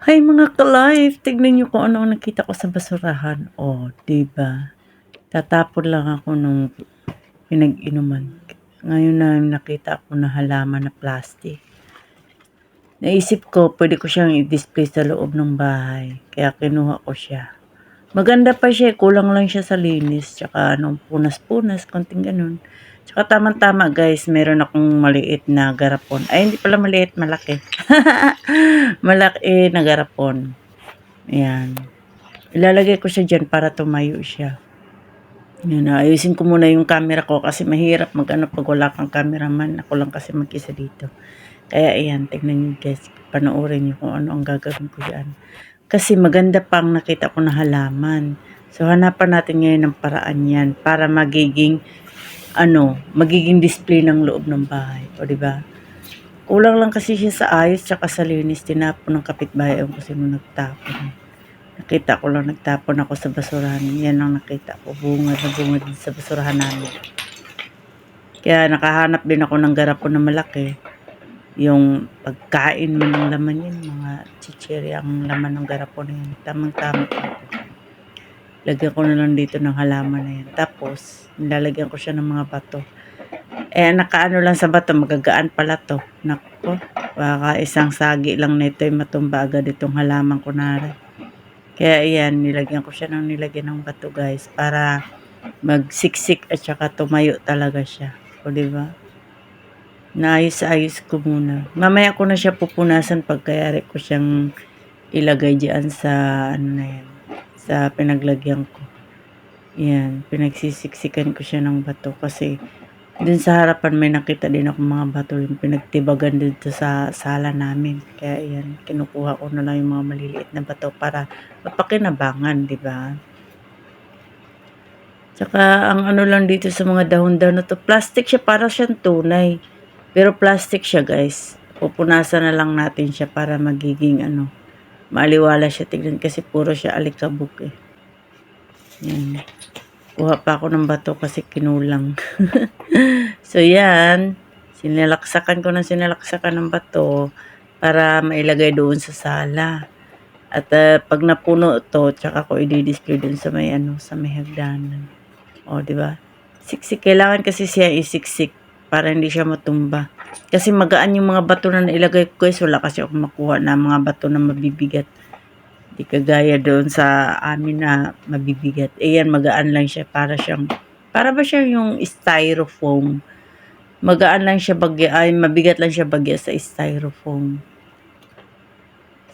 Hay mga ka-life, tignan niyo kung ano ang nakita ko sa basurahan. Oh, 'di ba? Tatapon lang ako nung pinag-inuman. Ngayon na nakita ko na halaman na plastic. Naisip ko, pwede ko siyang i-display sa loob ng bahay. Kaya kinuha ko siya. Maganda pa siya, kulang lang siya sa linis. Tsaka ano, punas-punas, konting ganun. Tsaka tamang-tama guys, meron akong maliit na garapon. Ay, hindi pala maliit, malaki. malaki na garapon. Ayan. Ilalagay ko siya dyan para tumayo siya. Yan, ayusin ko muna yung camera ko kasi mahirap mag-ano pag wala kang cameraman. Ako lang kasi mag-isa dito. Kaya ayan, tignan nyo guys, panoorin nyo kung ano ang gagawin ko dyan. Kasi maganda pang nakita ko na halaman. So hanapan natin ngayon ng paraan yan para magiging ano, magiging display ng loob ng bahay. O di ba? Kulang lang kasi siya sa ayos tsaka sa linis. Tinapon ng kapitbahay kasi nung nagtapon. Nakita ko lang nagtapon ako sa basurahan. Yan ang nakita ko. Bunga na bunga din sa basurahan namin. Kaya nakahanap din ako ng garapon na malaki. Yung pagkain mo ng laman yun, mga chichiri ang laman ng garapon na yun. Tamang-tama. Lagyan ko na lang dito ng halaman na yan. Tapos, nilalagyan ko siya ng mga bato. Eh, nakaano lang sa bato, magagaan pala to. Nako, baka isang sagi lang nito ay matumba agad itong halaman ko na Kaya ayan, nilagyan ko siya ng nilagyan ng bato guys para magsiksik at saka tumayo talaga siya. O di ba? Naayos-ayos ko muna. Mamaya ko na siya pupunasan pagkayari ko siyang ilagay diyan sa ano na yan, sa pinaglagyan ko. Yan, pinagsisiksikan ko siya ng bato kasi dun sa harapan may nakita din ako mga bato yung pinagtibagan dito sa sala namin. Kaya yan, kinukuha ko na lang yung mga maliliit na bato para mapakinabangan, di ba? Tsaka ang ano lang dito sa mga dahon-dahon na to, plastic siya para siyang tunay. Pero plastic siya guys. Pupunasan na lang natin siya para magiging ano, maaliwala siya tignan kasi puro siya alikabok eh. Yan. Kuha pa ako ng bato kasi kinulang. so yan, sinalaksakan ko ng sinalaksakan ng bato para mailagay doon sa sala. At uh, pag napuno to, tsaka ko i-display doon sa may ano, sa may hagdanan. O, di ba? Siksik kailangan kasi siya isiksik para hindi siya matumba. Kasi magaan yung mga bato na nailagay ko guys, wala kasi ako makuha na mga bato na mabibigat. Di kagaya doon sa amin na mabibigat. Eh yan, magaan lang siya para siyang, para ba siya yung styrofoam? Magaan lang siya bagya, ay mabigat lang siya bagya sa styrofoam.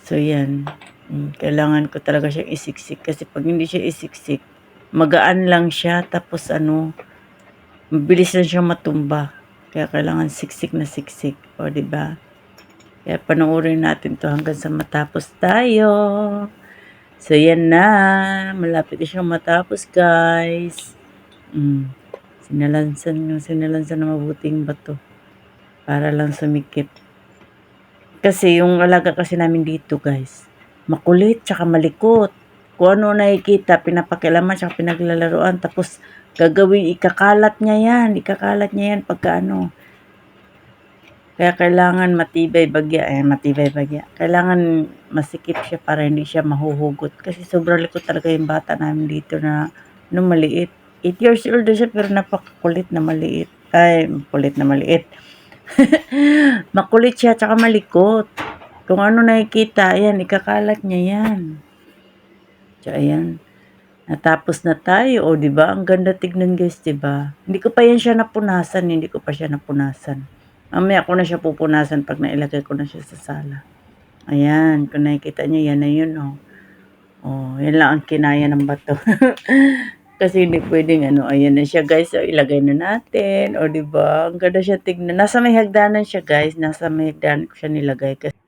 So yan, Mm, kailangan ko talaga siyang isiksik kasi pag hindi siya isiksik, magaan lang siya tapos ano, mabilis lang siya matumba. Kaya kailangan siksik na siksik. O, di ba? Kaya panoorin natin to hanggang sa matapos tayo. So, yan na. Malapit na siyang matapos, guys. Mm. Sinalansan yung sinalansan na mabuting bato. Para lang sumikip. Kasi yung alaga kasi namin dito, guys, makulit tsaka malikot. Kung ano nakikita, pinapakilaman tsaka pinaglalaroan. Tapos, gagawin, ikakalat niya yan. Ikakalat niya yan pagka ano. Kaya kailangan matibay bagya, eh matibay bagya. Kailangan masikip siya para hindi siya mahuhugot. Kasi sobrang likot talaga yung bata namin dito na no, maliit. 8 years old siya pero napakakulit na maliit. Ay, kulit na maliit. Makulit siya tsaka malikot. Kung ano nakikita, ayan, ikakalat niya yan. So, ayan. Natapos na tayo, o, di ba? Ang ganda tignan, guys, di ba? Hindi ko pa yan siya napunasan, hindi ko pa siya napunasan. Mamaya ko na siya pupunasan pag nailagay ko na siya sa sala. Ayan, kung nakikita niyo, yan na yun, oh. Oh, yan lang ang kinaya ng bato. Kasi hindi pwedeng ano, ayan na siya guys. So, ilagay na natin. O, di ba? Ang ganda siya tignan. Nasa may hagdanan siya guys. Nasa may hagdanan ko siya nilagay. Kasi